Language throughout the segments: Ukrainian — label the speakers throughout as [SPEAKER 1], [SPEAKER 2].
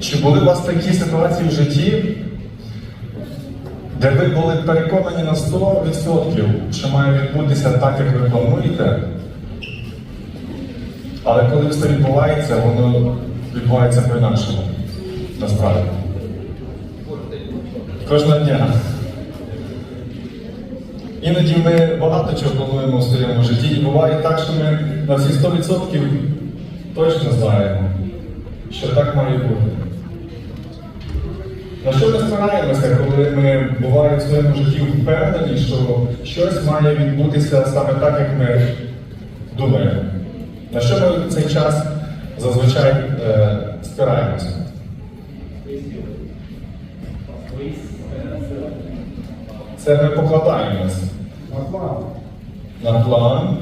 [SPEAKER 1] Чи були у вас такі ситуації в житті, де ви були переконані на 100%, що має відбутися так, як ви плануєте, але коли все відбувається, воно відбувається по-інакшому. Насправді. Кожного дня. Іноді ми багато чого плануємо в своєму житті, і буває так, що ми на всі 100% точно знаємо, що так має бути. На що ми спираємося, коли ми буває в своєму житті впевнені, що щось має відбутися саме так, як ми думаємо? На що ми в цей час зазвичай е, спираємося? Це ми покладаємось на план.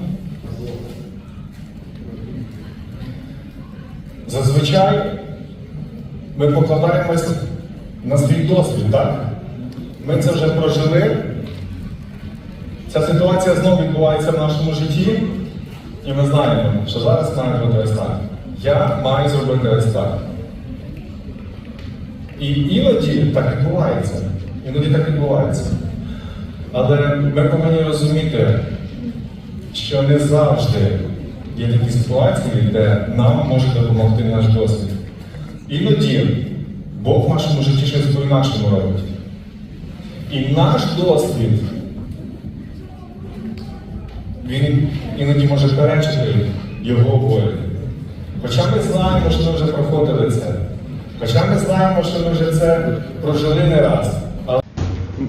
[SPEAKER 1] Зазвичай ми покладаємось на свій досвід, так? Ми це вже прожили. Ця ситуація знову відбувається в нашому житті, і ми знаємо, що зараз має бути ось так. Я маю зробити ось так. І іноді так відбувається. Іноді так відбувається. Але ми повинні розуміти, що не завжди є такі ситуації, де нам може допомогти наш досвід. Іноді Бог в нашому житті щось по-інакшому робить. І наш досвід, він іноді може перечити його волі. Хоча ми знаємо, що ми вже проходили це. Хоча ми знаємо, що ми вже це прожили не раз.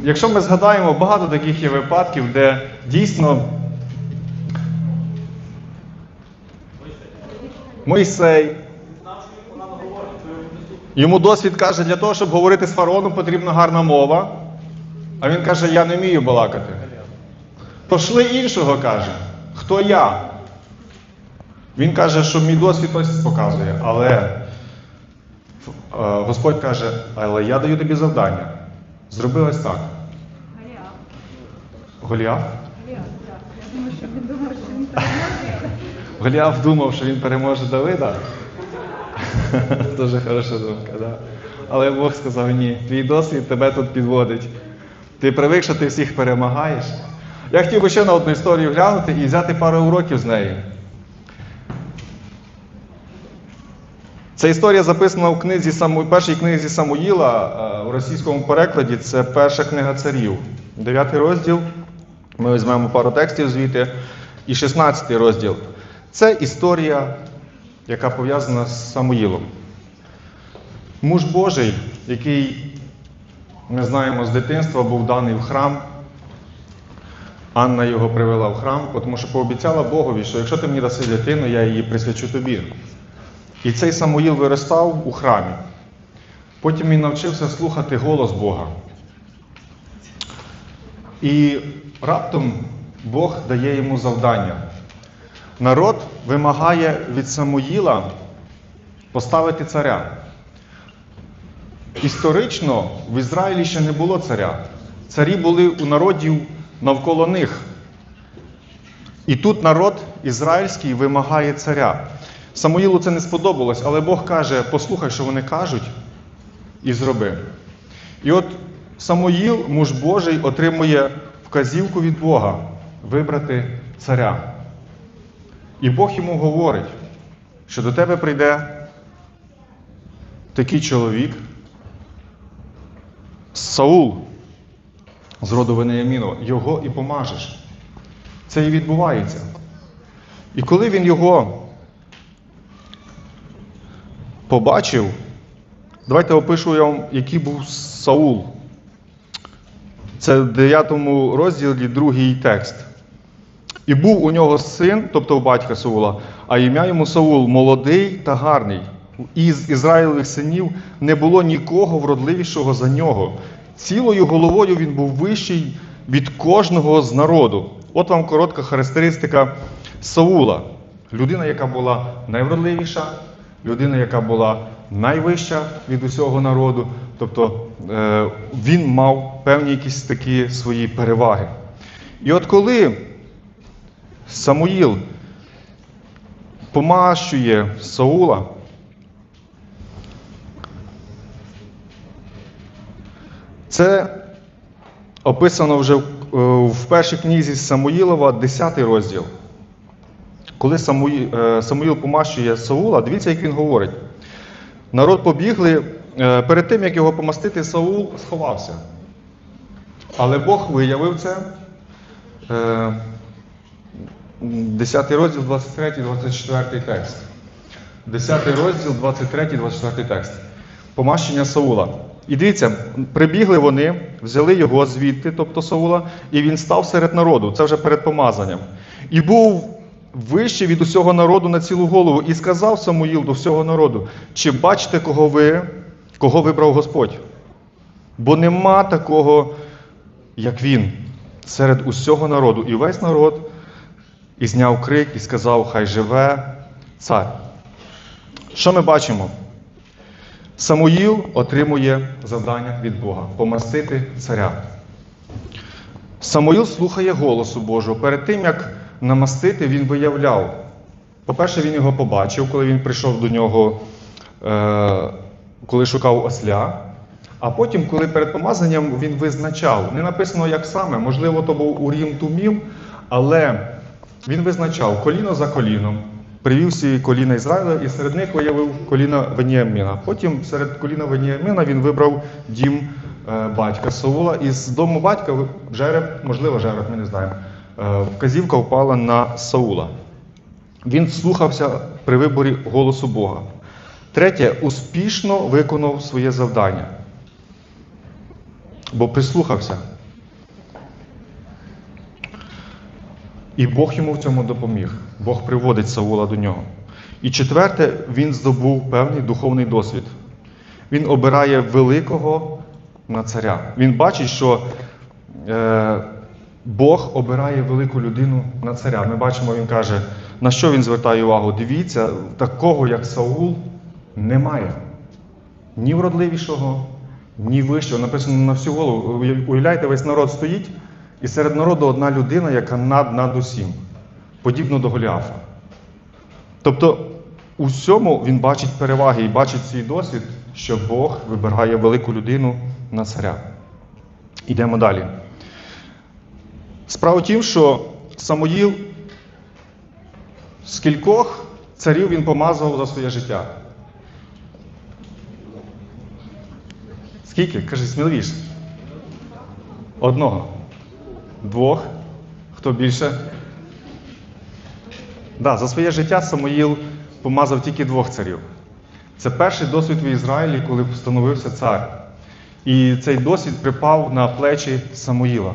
[SPEAKER 2] Якщо ми згадаємо, багато таких є випадків, де дійсно Мойсей. Йому досвід каже, для того, щоб говорити з фараоном, потрібна гарна мова. А він каже, я не вмію балакати. Пошли іншого каже, хто я? Він каже, що мій досвід ось показує, але е, Господь каже, але я даю тобі завдання. Зроби ось так.
[SPEAKER 3] Голіаф.
[SPEAKER 2] Голіаф?
[SPEAKER 3] Голіаф, так. Я думаю, що він думав, що він переможе.
[SPEAKER 2] Голіаф думав, що він переможе Давида. Дуже хороша думка, да. Але Бог сказав, ні, твій досвід тебе тут підводить. Ти привик, що ти всіх перемагаєш. Я хотів би ще на одну історію глянути і взяти пару уроків з неї. Ця історія записана в книзі першій книзі Самуїла е, у російському перекладі. Це перша книга царів. Дев'ятий розділ. Ми візьмемо пару текстів звідти. І 16 розділ. Це історія, яка пов'язана з Самуїлом. Муж Божий, який, ми знаємо, з дитинства був даний в храм. Анна його привела в храм, тому що пообіцяла Богові, що якщо ти мені даси дитину, я її присвячу тобі. І цей Самуїл виростав у храмі. Потім він навчився слухати голос Бога. І раптом Бог дає йому завдання. Народ вимагає від Самуїла поставити царя. Історично в Ізраїлі ще не було царя. Царі були у народів навколо них. І тут народ ізраїльський вимагає царя. Самуїлу це не сподобалось, але Бог каже: послухай, що вони кажуть, і зроби. І от Самуїл, муж Божий, отримує вказівку від Бога вибрати царя. І Бог йому говорить, що до тебе прийде такий чоловік, Саул з роду Веніаміну, його і помажеш. Це і відбувається. І коли він його побачив, давайте опишу я вам, який був Саул. Це в 9 розділі другий текст. І був у нього син, тобто у батька Саула, а ім'я йому Саул молодий та гарний. Із Ізраїлевих синів не було нікого вродливішого за нього. Цілою головою він був вищий від кожного з народу. От вам коротка характеристика Саула. Людина, яка була найвродливіша, людина, яка була найвища від усього народу. Тобто е, він мав певні якісь такі свої переваги. І от коли Самуїл помащує Саула. Це описано вже е, в першій книзі Самуїлова, 10 розділ. Коли е, Самуїл помащує Саула, дивіться, як він говорить. Народ побігли, е, перед тим, як його помастити, Саул сховався. Але Бог виявив це. Е, 10 розділ, 23, 24 текст. 10 розділ, 23, 24 текст. Помащення Саула. І дивіться, прибігли вони, взяли його звідти, тобто Саула, і він став серед народу. Це вже перед помазанням. І був вищий від усього народу на цілу голову. І сказав Самуїл до всього народу: чи бачите, кого ви, кого вибрав Господь? Бо нема такого, як він, серед усього народу. І весь народ і зняв крик і сказав: Хай живе цар. Що ми бачимо? Самуїл отримує завдання від Бога помастити царя. Самуїл слухає голосу Божого. Перед тим, як намастити, він виявляв. По-перше, він його побачив, коли він прийшов до нього, е, коли шукав осля. А потім, коли перед помазанням він визначав, не написано як саме, можливо, то був Урім Тумів, але він визначав коліно за коліном, привів всі коліна Ізраїля і серед них виявив коліна Веніаміна. Потім серед коліна Веніаміна він вибрав дім е, батька Саула. І з дому батька жереб, можливо, жереб, ми не знаємо, е, вказівка впала на Саула. Він слухався при виборі голосу Бога. Третє, успішно виконав своє завдання. Бо прислухався. І Бог йому в цьому допоміг. Бог приводить Саула до нього. І четверте, він здобув певний духовний досвід. Він обирає великого на царя. Він бачить, що е, Бог обирає велику людину на царя. Ми бачимо, він каже, на що він звертає увагу? Дивіться, такого, як Саул, немає. Ні вродливішого, ні вищого. Написано на всю голову. Уявляєте, весь народ стоїть, і серед народу одна людина, яка над над усім, подібно до Голіафа. Тобто, у всьому він бачить переваги і бачить свій досвід, що Бог вибирає велику людину на царя. Йдемо далі. Справа тім, що Самуїл скількох царів він помазав за своє життя. Скільки? Кажи сміливіше. Одного. Двох. Хто більше? Да, за своє життя Самуїл помазав тільки двох царів. Це перший досвід в Ізраїлі, коли встановився цар. І цей досвід припав на плечі Самуїла.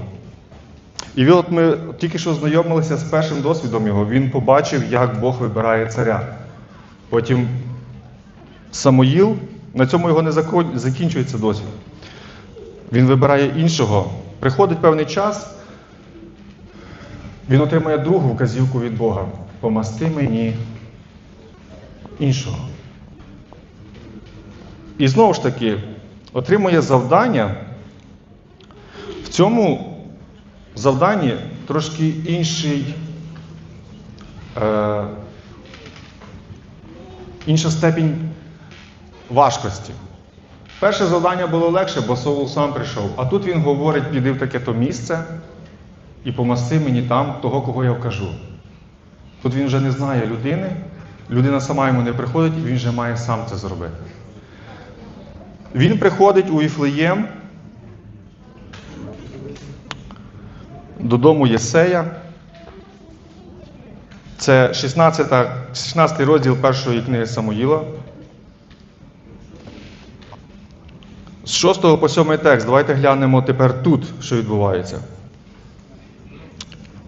[SPEAKER 2] І от ми тільки що знайомилися з першим досвідом його. Він побачив, як Бог вибирає царя. Потім Самуїл, на цьому його не закінчується досвід. Він вибирає іншого. Приходить певний час, він отримує другу вказівку від Бога. Помасти мені іншого. І знову ж таки, отримує завдання. В цьому завданні трошки інший, е, інша степінь важкості. Перше завдання було легше, бо Саул сам прийшов. А тут він говорить, піди в таке-то місце і помасти мені там того, кого я вкажу. Тут він вже не знає людини, людина сама йому не приходить, він вже має сам це зробити. Він приходить у Іфлеєм додому Єсея. Це 16, 16 розділ першої книги Самуїла. З 6 по 7 текст. Давайте глянемо тепер тут, що відбувається.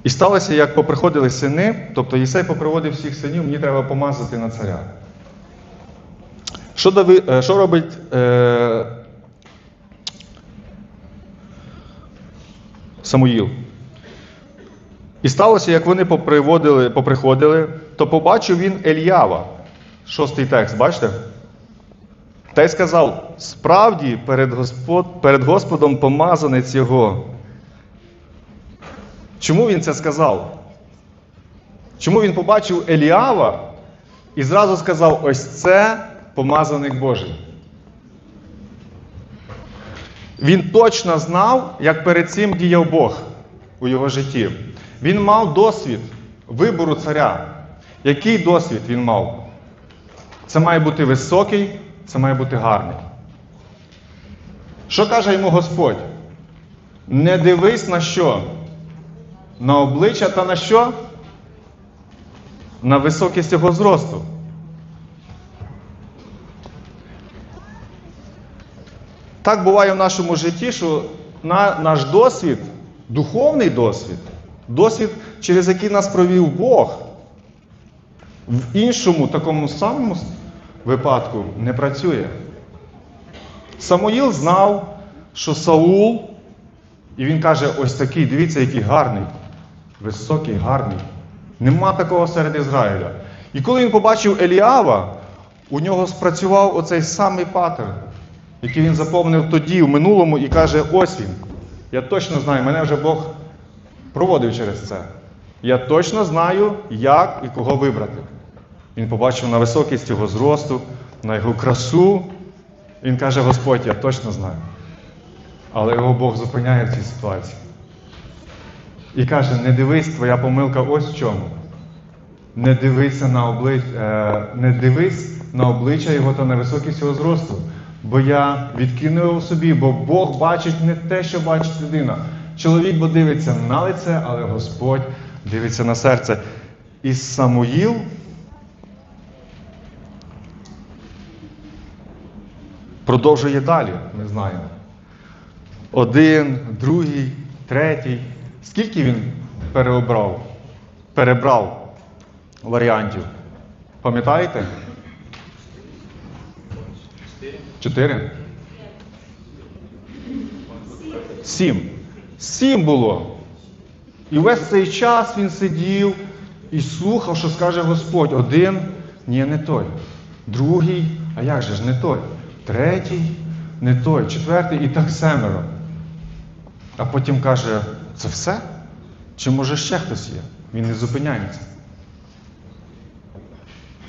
[SPEAKER 2] І сталося, як поприходили сини, тобто Єсей поприводив всіх синів, мені треба помазати на царя. Що, Дави, е, що робить е, Самуїл? І сталося, як вони поприводили, поприходили, то побачив він Ельява. Шостий текст, бачите? Та й сказав: справді перед, Господ, перед Господом помазанець його. Чому він це сказав? Чому він побачив Еліава і зразу сказав: ось це помазаник Божий? Він точно знав, як перед цим діяв Бог у його житті. Він мав досвід вибору царя. Який досвід він мав? Це має бути високий, це має бути гарний. Що каже йому Господь? Не дивись на що? На обличчя та на що? На високість його зросту. Так буває в нашому житті, що на, наш досвід, духовний досвід, досвід, через який нас провів Бог, в іншому такому самому випадку не працює. Самуїл знав, що Саул, і він каже: ось такий, дивіться, який гарний, високий, гарний. Нема такого серед Ізраїля. І коли він побачив Еліава, у нього спрацював оцей самий паттерн, який він заповнив тоді, в минулому, і каже: ось він. Я точно знаю, мене вже Бог проводив через це. Я точно знаю, як і кого вибрати. Він побачив на високість його зросту, на його красу. Він каже: Господь, я точно знаю. Але його Бог зупиняє в цій ситуації. І каже: не дивись, твоя помилка ось в чому. Не дивися на облич... е, не дивись на обличчя його та на високість його зросту. Бо я відкину його собі, бо Бог бачить не те, що бачить людина. Чоловік бо дивиться на лице, але Господь дивиться на серце. І Самуїл продовжує далі, ми знаємо. Один, другий, третій. Скільки він переобрав? Перебрав варіантів? Пам'ятаєте? Чотири? Сім. Сім було. І весь цей час він сидів і слухав, що скаже Господь. Один, ні, не той. Другий, а як же ж не той? Третій, не той, четвертий і так семеро. А потім каже, це все? Чи може ще хтось є? Він не зупиняється.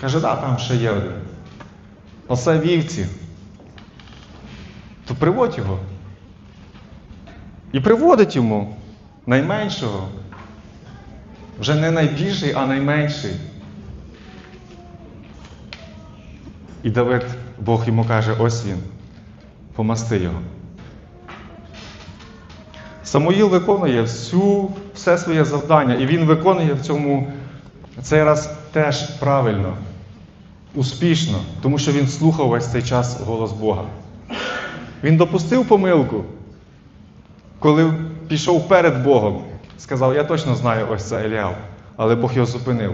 [SPEAKER 2] Каже, да, там ще є один. Оце вівці. То приводь його. І приводить йому найменшого. Вже не найбільший, а найменший. І Давид, Бог йому каже, ось він, помасти його. Самуїл виконує всю, все своє завдання, і він виконує в цьому цей раз теж правильно, успішно, тому що він слухав весь цей час голос Бога. Він допустив помилку, коли пішов перед Богом, сказав, я точно знаю ось це Еліав, але Бог його зупинив.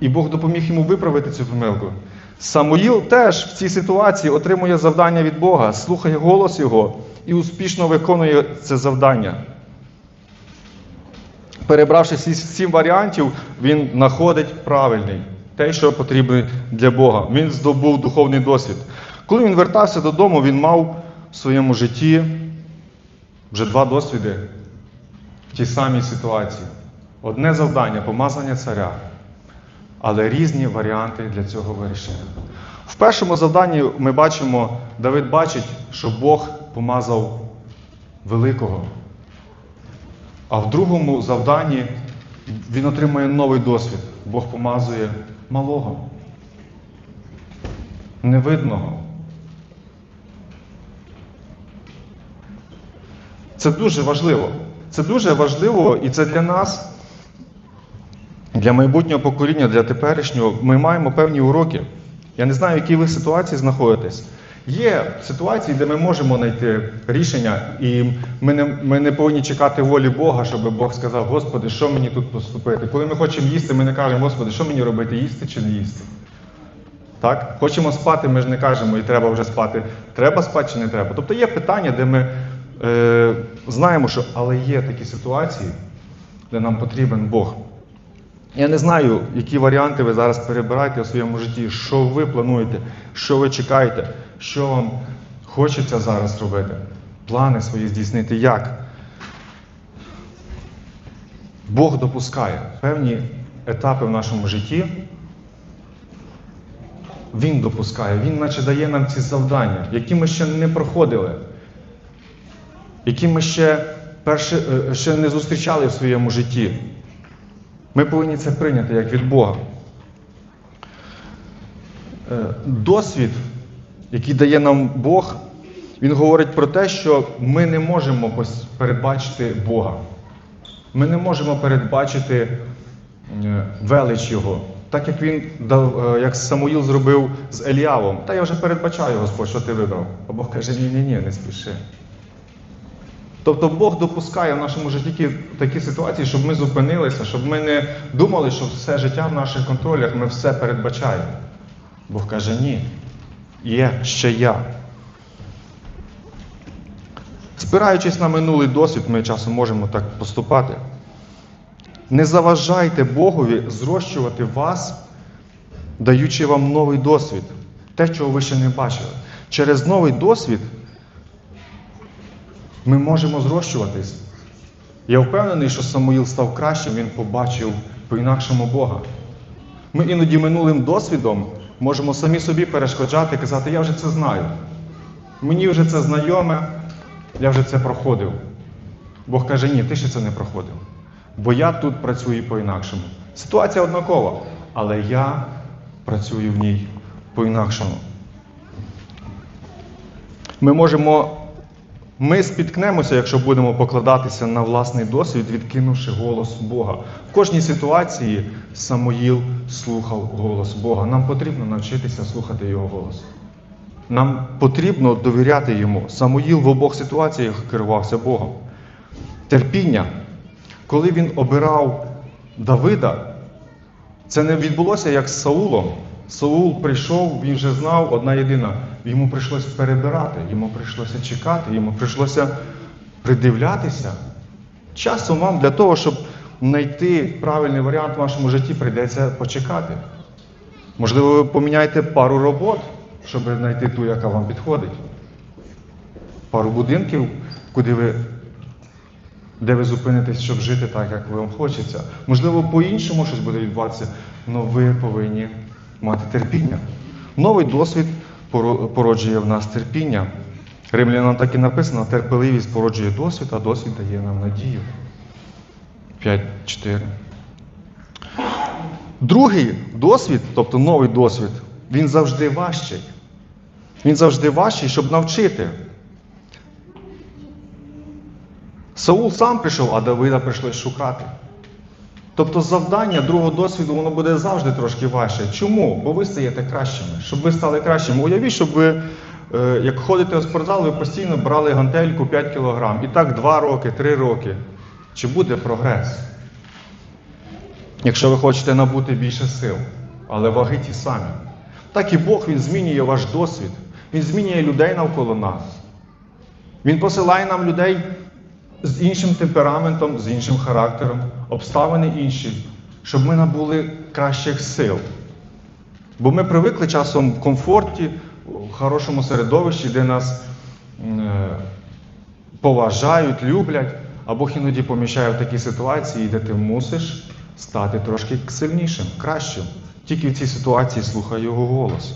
[SPEAKER 2] І Бог допоміг йому виправити цю помилку. Самуїл теж в цій ситуації отримує завдання від Бога, слухає голос Його і успішно виконує це завдання. Перебравши сім варіантів, він знаходить правильний, те, що потрібно для Бога. Він здобув духовний досвід. Коли він вертався додому, він мав в своєму житті вже два досвіди в тій самій ситуації. Одне завдання помазання царя, але різні варіанти для цього вирішення. В першому завданні ми бачимо, Давид бачить, що Бог помазав великого. А в другому завданні він отримує новий досвід. Бог помазує малого, невидного. Це дуже важливо. Це дуже важливо і це для нас, для майбутнього покоління, для теперішнього. Ми маємо певні уроки. Я не знаю, в якій ви ситуації знаходитесь. Є ситуації, де ми можемо знайти рішення, і ми не, ми не повинні чекати волі Бога, щоб Бог сказав, Господи, що мені тут поступити. Коли ми хочемо їсти, ми не кажемо, Господи, що мені робити, їсти чи не їсти. Так? Хочемо спати, ми ж не кажемо, і треба вже спати. Треба спати чи не треба. Тобто є питання, де ми е, знаємо, що але є такі ситуації, де нам потрібен Бог. Я не знаю, які варіанти ви зараз перебираєте у своєму житті, що ви плануєте, що ви чекаєте, що вам хочеться зараз робити, плани свої здійснити як. Бог допускає певні етапи в нашому житті, Він допускає, Він наче дає нам ці завдання, які ми ще не проходили, які ми ще, перше, е, ще не зустрічали в своєму житті. Ми повинні це прийняти як від Бога. Е, Досвід, який дає нам Бог, він говорить про те, що ми не можемо передбачити Бога. Ми не можемо передбачити е, велич Його. Так як він дав, е, як Самуїл зробив з Еліавом. Та я вже передбачаю, Господь, що ти вибрав. А Бог каже, ні, ні, ні, не спіши. Тобто Бог допускає в нашому житті ті- такі ситуації, щоб ми зупинилися, щоб ми не думали, що все життя в наших контролях, ми все передбачаємо. Бог каже, ні. Є ще я. Спираючись на минулий досвід, ми часом можемо так поступати. Не заважайте Богові зрощувати вас, даючи вам новий досвід, те, чого ви ще не бачили. Через новий досвід ми можемо зрощуватись. Я впевнений, що Самуїл став кращим, він побачив по-інакшому Бога. Ми іноді минулим досвідом можемо самі собі перешкоджати і казати, я вже це знаю. Мені вже це знайоме, я вже це проходив. Бог каже, ні, ти ще це не проходив. Бо я тут працюю по-інакшому. Ситуація однакова, але я працюю в ній по-інакшому. Ми можемо, ми спіткнемося, якщо будемо покладатися на власний досвід, відкинувши голос Бога. В кожній ситуації Самоїл слухав голос Бога. Нам потрібно навчитися слухати його голос. Нам потрібно довіряти йому. Самоїл в обох ситуаціях керувався Богом. Терпіння. Коли він обирав Давида, це не відбулося як з Саулом. Саул прийшов, він вже знав одна єдина. Йому прийшлося перебирати, йому прийшлося чекати, йому прийшлося придивлятися. Часом вам для того, щоб знайти правильний варіант в вашому житті, прийдеться почекати. Можливо, ви поміняєте пару робот, щоб знайти ту, яка вам підходить. Пару будинків, куди ви, де ви зупинитесь, щоб жити так, як вам хочеться. Можливо, по-іншому щось буде відбуватися, але ви повинні мати терпіння. Новий досвід породжує в нас терпіння. Римлянам так і написано, терпеливість породжує досвід, а досвід дає нам надію. 5-4. Другий досвід, тобто новий досвід, він завжди важчий. Він завжди важчий, щоб навчити. Саул сам прийшов, а Давида прийшлось шукати. Тобто завдання другого досвіду воно буде завжди трошки важче. Чому? Бо ви стаєте кращими. Щоб ви стали кращими. Уявіть, щоб ви, е, як ходите у спортзал, ви постійно брали гантельку 5 кг. І так 2 роки, 3 роки. Чи буде прогрес? Якщо ви хочете набути більше сил, але ваги ті самі. Так і Бог Він змінює ваш досвід, Він змінює людей навколо нас. Він посилає нам людей з іншим темпераментом, з іншим характером, обставини інші, щоб ми набули кращих сил. Бо ми привикли часом в комфорті, в хорошому середовищі, де нас е, поважають, люблять, а Бог іноді поміщає в такі ситуації, де ти мусиш стати трошки сильнішим, кращим. Тільки в цій ситуації слухай його голос.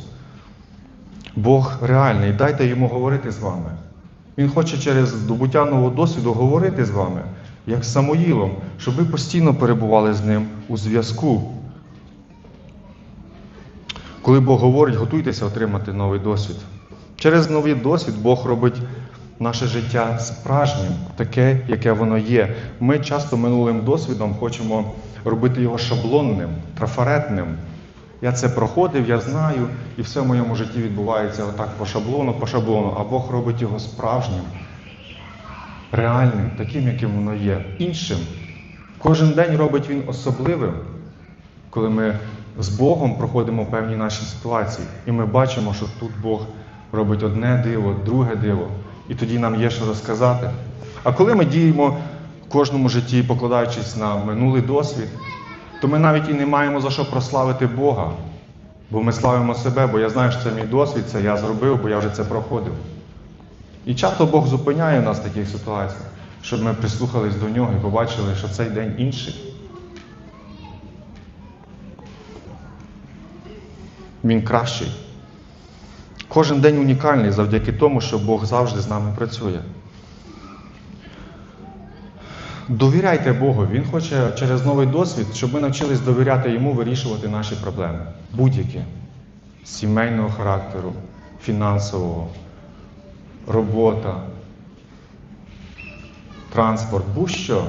[SPEAKER 2] Бог реальний, дайте йому говорити з вами. Він хоче через здобуття нового досвіду говорити з вами, як з Самоїлом, щоб ви постійно перебували з ним у зв'язку. Коли Бог говорить, готуйтеся отримати новий досвід. Через новий досвід Бог робить наше життя справжнім, таке, яке воно є. Ми часто минулим досвідом хочемо робити його шаблонним, трафаретним. Я це проходив, я знаю, і все в моєму житті відбувається отак по шаблону, по шаблону, а Бог робить його справжнім, реальним, таким, яким воно є, іншим. Кожен день робить він особливим, коли ми з Богом проходимо певні наші ситуації, і ми бачимо, що тут Бог робить одне диво, друге диво, і тоді нам є що розказати. А коли ми діємо в кожному житті, покладаючись на минулий досвід, то ми навіть і не маємо за що прославити Бога. Бо ми славимо себе, бо я знаю, що це мій досвід, це я зробив, бо я вже це проходив. І часто Бог зупиняє нас в таких ситуаціях, щоб ми прислухались до нього і побачили, що цей день інший. Він кращий. Кожен день унікальний завдяки тому, що Бог завжди з нами працює. Довіряйте Богу. Він хоче через новий досвід, щоб ми навчились довіряти йому вирішувати наші проблеми. Будь-які сімейного характеру, фінансового, робота, транспорт, будь-що,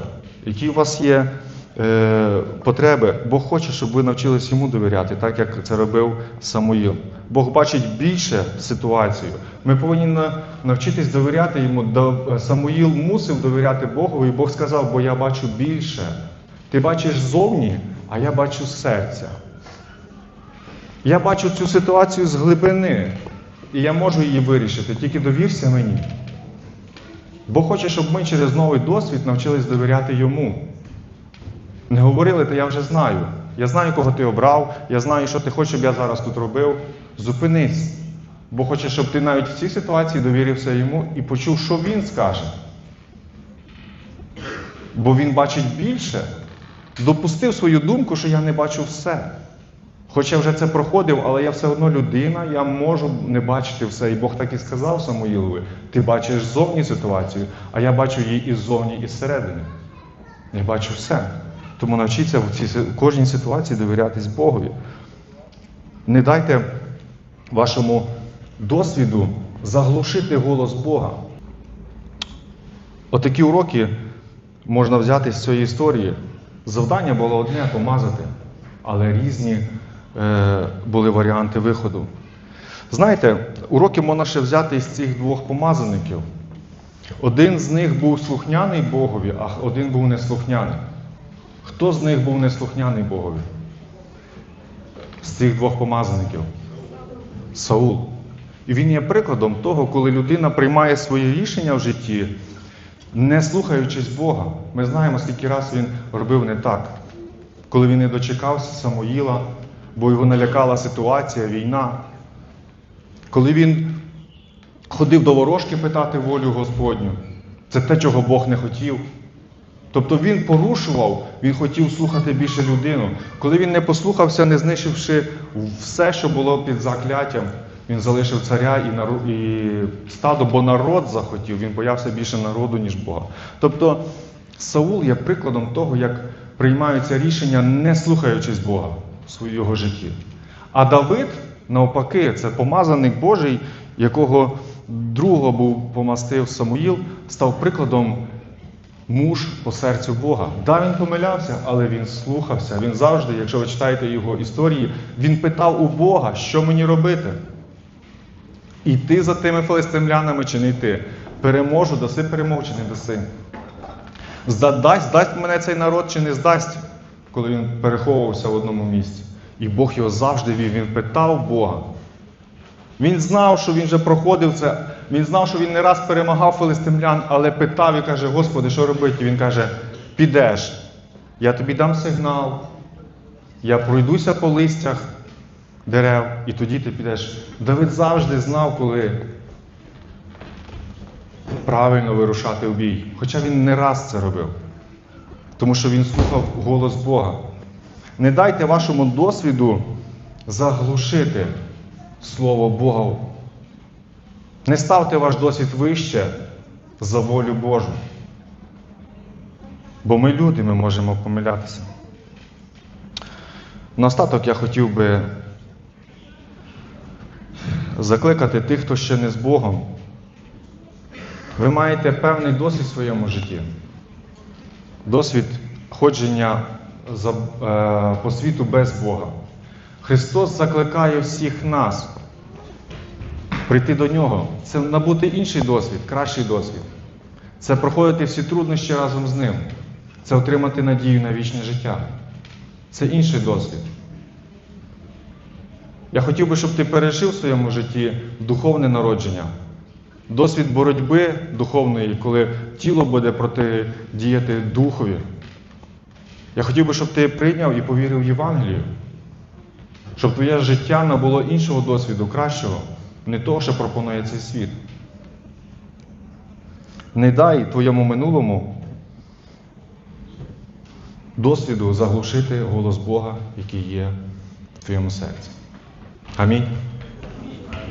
[SPEAKER 2] які у вас є потреби, Бог хоче, щоб ви навчились йому довіряти, так як це робив Самуїл. Бог бачить більше ситуацію. Ми повинні на- навчитись довіряти йому. Самуїл мусив довіряти Богу, і Бог сказав, бо я бачу більше. Ти бачиш зовні, а я бачу серця. Я бачу цю ситуацію з глибини, і я можу її вирішити, тільки довірся мені. Бог хоче, щоб ми через новий досвід навчились довіряти йому. Не говорили, та я вже знаю. Я знаю, кого ти обрав, я знаю, що ти хочеш, щоб я зараз тут робив. Зупинись. Бог хоче, щоб ти навіть в цій ситуації довірився йому і почув, що він скаже. Бо він бачить більше. Допустив свою думку, що я не бачу все. Хоч я вже це проходив, але я все одно людина, я можу не бачити все. І Бог так і сказав Самуїлові, ти бачиш зовні ситуацію, а я бачу її і ззовні, і зсередини. Я бачу все. Тому навчіться в цій кожній ситуації довірятись Богові. Не дайте вашому досвіду заглушити голос Бога. Отакі уроки можна взяти з цієї історії. Завдання було одне помазати, але різні е, були варіанти виходу. Знаєте, уроки можна ще взяти із цих двох помазаників. Один з них був слухняний Богові, а один був неслухняний. Хто з них був неслухняний Богові? З цих двох помазаників? Саул. І він є прикладом того, коли людина приймає своє рішення в житті, не слухаючись Бога. Ми знаємо, скільки раз він робив не так. Коли він не дочекався Самоїла, бо його налякала ситуація, війна. Коли він ходив до ворожки питати волю Господню, це те, чого Бог не хотів. Тобто він порушував, він хотів слухати більше людину. Коли він не послухався, не знищивши все, що було під закляттям, він залишив царя і, нару- і стадо, бо народ захотів, він боявся більше народу, ніж Бога. Тобто Саул є прикладом того, як приймаються рішення, не слухаючись Бога в своєму житті. А Давид, навпаки, це помазаник Божий, якого другого був помастив Самуїл, став прикладом муж по серцю Бога. Да, він помилявся, але він слухався. Він завжди, якщо ви читаєте його історії, він питав у Бога, що мені робити. Іти за тими филистимлянами чи не йти? Переможу, даси перемогу чи не даси? Здасть, здасть мене цей народ чи не здасть, коли він переховувався в одному місці. І Бог його завжди вів. Він питав Бога. Він знав, що він вже проходив це. Він знав, що він не раз перемагав филистимлян, але питав і каже: Господи, що робити? Він каже: підеш, я тобі дам сигнал, я пройдуся по листях дерев, і тоді ти підеш. Давид завжди знав, коли правильно вирушати в бій. Хоча він не раз це робив, тому що він слухав голос Бога. Не дайте вашому досвіду заглушити Слово Бога. Не ставте ваш досвід вище за волю Божу. Бо ми люди, ми можемо помилятися. Наостаток я хотів би закликати тих, хто ще не з Богом. Ви маєте певний досвід в своєму житті. Досвід ходження за, е, по світу без Бога. Христос закликає всіх нас прийти до Нього. Це набути інший досвід, кращий досвід. Це проходити всі труднощі разом з Ним. Це отримати надію на вічне життя. Це інший досвід. Я хотів би, щоб ти пережив в своєму житті духовне народження, досвід боротьби духовної, коли тіло буде протидіяти духові. Я хотів би, щоб ти прийняв і повірив в Євангелію, щоб твоє життя набуло іншого досвіду, кращого, не того, що пропонує цей світ. Не дай твоєму минулому досвіду заглушити голос Бога, який є в твоєму серці. Амінь.